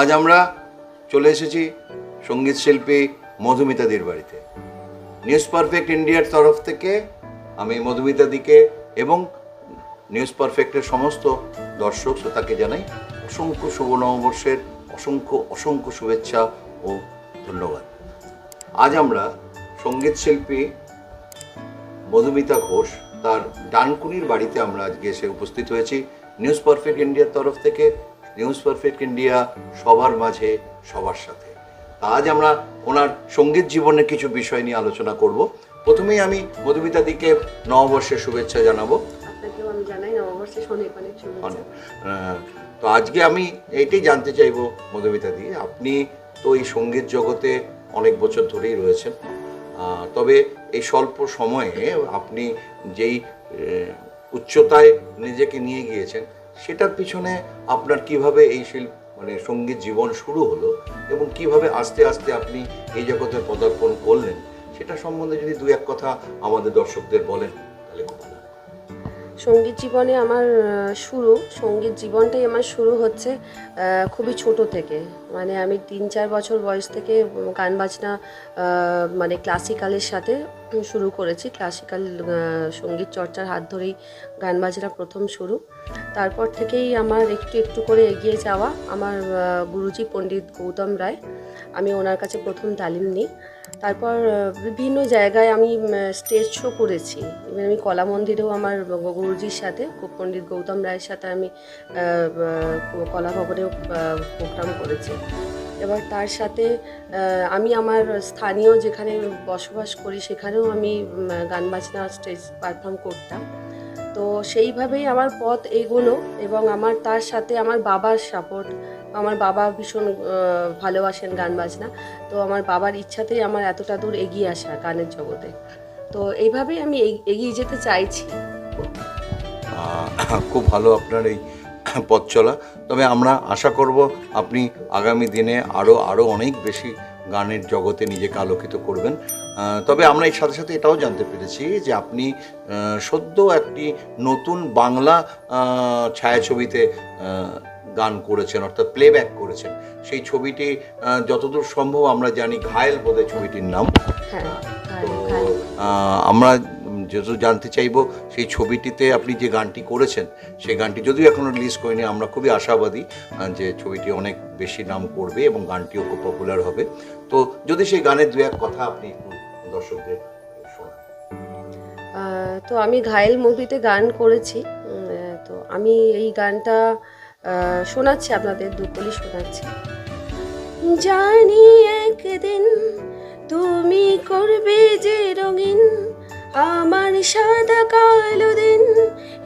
আজ আমরা চলে এসেছি সংগীত শিল্পী মধুমিতাদির বাড়িতে। নিউজ পারফেক্ট ইন্ডিয়ার তরফ থেকে আমি মধুমিতাদিকে এবং নিউজ পারফেক্টের সমস্ত দর্শক শ্রোতাকে জানাই অসংখ্য শুভ নববর্ষের অসংখ্য অসংখ্য শুভেচ্ছা ও ধন্যবাদ। আজ আমরা সংগীত শিল্পী মধুমিতা ঘোষ তার ডানকুনির বাড়িতে আমরা আজকে এসে উপস্থিত হয়েছি। নিউজ পারফেক্ট ইন্ডিয়ার তরফ থেকে নিউজ পারফেক্ট ইন্ডিয়া সবার মাঝে সবার সাথে। আজ আমরা ওনার সংগীত জীবনের কিছু বিষয় নিয়ে আলোচনা করব। প্রথমেই আমি মধুমিতা দিকে নববর্ষের শুভেচ্ছা জানাব। তো আজকে আমি এইটাই জানতে চাইব মধুমিতা দি আপনি তো এই সংগীত জগতে অনেক বছর ধরেই রয়েছেন। তবে এই স্বল্প সময়ে আপনি যেই উচ্চতায় নিজেকে নিয়ে গিয়েছেন সেটার পিছনে আপনার কীভাবে এই শিল্প মানে সংগীত জীবন শুরু হলো এবং কীভাবে আস্তে আস্তে আপনি এই জগতে পদার্পণ করলেন, সেটা সম্বন্ধে যদি দু এক কথা আমাদের দর্শকদের বলেন, তাহলে খুব ভালো। সংগীত জীবনে আমার শুরু, সংগীত জীবনটাই আমার শুরু হচ্ছে খুবই ছোট থেকে। মানে আমি তিন, চার বছর বয়স থেকে গান বাজনা মানে ক্লাসিক্যালের সাথে শুরু করেছি। ক্লাসিক্যাল সংগীত চর্চার হাত ধরেই গান বাজনা প্রথম শুরু। তারপর থেকেই আমার একটু একটু করে এগিয়ে যাওয়া। আমার গুরুজি পণ্ডিত গৌতম রায়, আমি ওনার কাছে প্রথম তালিম নিই। তারপর বিভিন্ন জায়গায় আমি স্টেজ শো করেছি। ইভেন আমি কলা মন্দিরেও আমার গুরুজির সাথে পণ্ডিত গৌতম রায়ের সাথে আমি কলা ভবনেও প্রোগ্রাম করেছি। এবার তার সাথে আমি আমার স্থানীয় যেখানে বসবাস করি, সেখানেও আমি গান বাজনা স্টেজ পারফর্ম করতাম। তো সেইভাবেই আমার পথ এগোলো এবং আমার তার সাথে আমার বাবার সাপোর্ট, আমার বাবা ভীষণ ভালোবাসেন গান বাজনা, তো আমার বাবার ইচ্ছাতেই আমার এতটা দূর এগিয়ে আসা গানের জগতে। তো এইভাবেই আমি এগ- এগিয়ে যেতে চাইছি। খুব ভালো আপনার এই পথ চলা। তবে আমরা আশা করব আপনি আগামী দিনে আরও আরও অনেক বেশি গানের জগতে নিজেকে আলোকিত করবেন। তবে আমরা এর সাথে সাথে এটাও জানতে পেরেছি যে আপনি সদ্য একটি নতুন বাংলা ছায়াছবিতে গান করেছেন অর্থাৎ প্লেব্যাক করেছেন। সেই ছবিটি যতদূর সম্ভব আমরা জানি ঘায়েল বোধহয় ছবিটির নাম। হ্যাঁ তো আমরা যেহেতু জানতে চাইব, সেই ছবিটিতে আপনি যে গানটি করেছেন, সেই গানটি যদিও এখনও রিলিজ করেনি, আমরা খুবই আশাবাদী যে ছবিটি অনেক বেশি নাম করবে এবং গানটিও খুব পপুলার হবে। তো যদি সেই গানের দু এক কথা আপনি একটু দর্শকদের তো আমি ঘায়েল মুভিতে গান করেছি তো আমি এই গানটা শোনাচ্ছি আপনাদের দুকলি শোনাচ্ছি। জানি একদিন তুমি করবে যে সাদা কালো দিন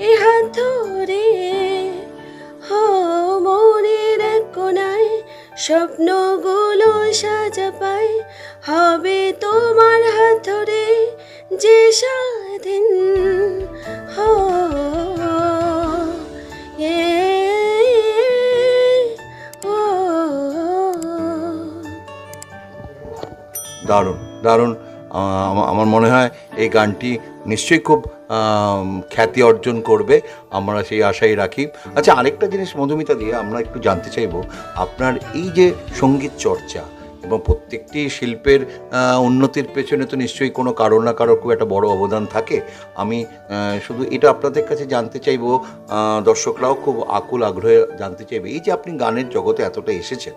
এ হাত ধরে। হো মনের কোনায় স্বপ্নগুলো সাজা পায়। হবে তোমার হাত ধরে যে স্বাধীন হো দারুণ দারুণ। আমার মনে হয় এই গানটি নিশ্চয়ই খুব খ্যাতি অর্জন করবে, আমরা সেই আশাই রাখি। আচ্ছা আরেকটা জিনিস মধুমিতা দিয়ে আমরা একটু জানতে চাইব, আপনার এই যে সংগীত চর্চা এবং প্রত্যেকটি শিল্পের উন্নতির পেছনে তো নিশ্চয়ই কোনো কারও না কারোর খুব একটা বড় অবদান থাকে। আমি শুধু এটা আপনাদের কাছে জানতে চাইব দর্শকরাও খুব আকুল আগ্রহে জানতে চাইবে, এই যে আপনি গানের জগতে এতটা এসেছেন,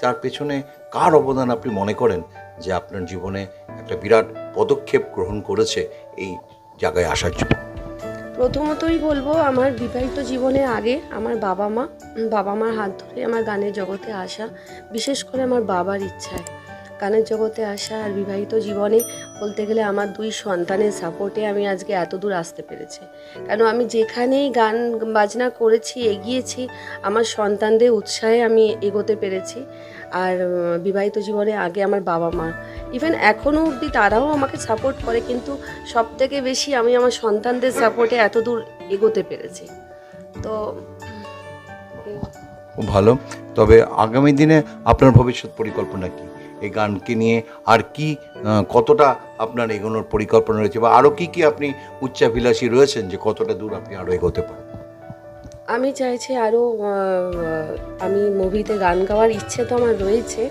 তার পেছনে কার অবদান আপনি মনে করেন? যে আপনার জীবনে একটা বিরাট পদক্ষেপ গ্রহণ করেছে এই জায়গায় আসার জন্য। প্রথমতই বলব, আমার বিবাহিত জীবনে আগে আমার বাবা মা, বাবা মার হাত ধরে আমার গানের জগতে আসা, বিশেষ করে আমার বাবার ইচ্ছায়। গানের জগতে আসা আর বিবাহিত জীবনে বলতে গেলে আমার দুই সন্তানের সাপোর্টে আমি আজকে এত দূর আসতে পেরেছি। কেন আমি যেখানেই গান বাজনা করেছি, এগিয়েছি, আমার সন্তানদের উৎসাহে আমি এগোতে পেরেছি। আর বিবাহিত জীবনে আগে আমার বাবা মা। ইভেন এখনও অবধি তারাও আমাকে সাপোর্ট করে, কিন্তু সব থেকে বেশি আমি আমার সন্তানদের সাপোর্টে এত দূর এগোতে পেরেছি। তো ভালো। তবে আগামী দিনে আপনার ভবিষ্যৎ পরিকল্পনা কি? এই গানকে নিয়ে আর কি কতটা আপনার এগোনোর পরিকল্পনা রয়েছে বা আরও কি কি আপনি উচ্চাভিলাষী রয়েছেন যে কতটা দূর আপনি আরও এগোতে পারেন? আমি চাইছি আরও আমি মুভিতে গান গাওয়ার ইচ্ছে তো আমার রয়েছে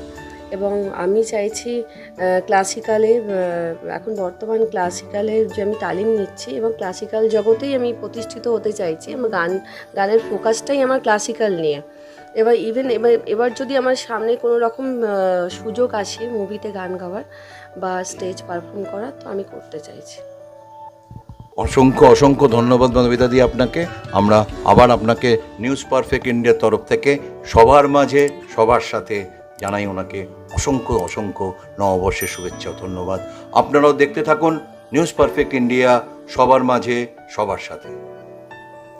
এবং আমি চাইছি ক্লাসিক্যালে এখন বর্তমান ক্লাসিক্যালে যে আমি তালিম নিচ্ছি এবং ক্লাসিক্যাল জগতেই আমি প্রতিষ্ঠিত হতে চাইছি, আমার গান, গানের ফোকাসটাই আমার ক্লাসিক্যাল নিয়ে। এবার ইভেন এবার এবার যদি আমার সামনে কোনো রকম সুযোগ আসে মুভিতে গান গাওয়ার বা স্টেজ পারফর্ম করার, তো আমি করতে চাইছি। অসংখ্য অসংখ্য ধন্যবাদ মধুমিতা দি আপনাকে। আমরা আবার আপনাকে নিউজ পারফেক্ট ইন্ডিয়ার তরফ থেকে সবার মাঝে, সবার সাথে জানাই ওনাকে অসংখ্য অসংখ্য নববর্ষের শুভেচ্ছা ধন্যবাদ। আপনারাও দেখতে থাকুন নিউজ পারফেক্ট ইন্ডিয়া সবার মাঝে, সবার সাথে।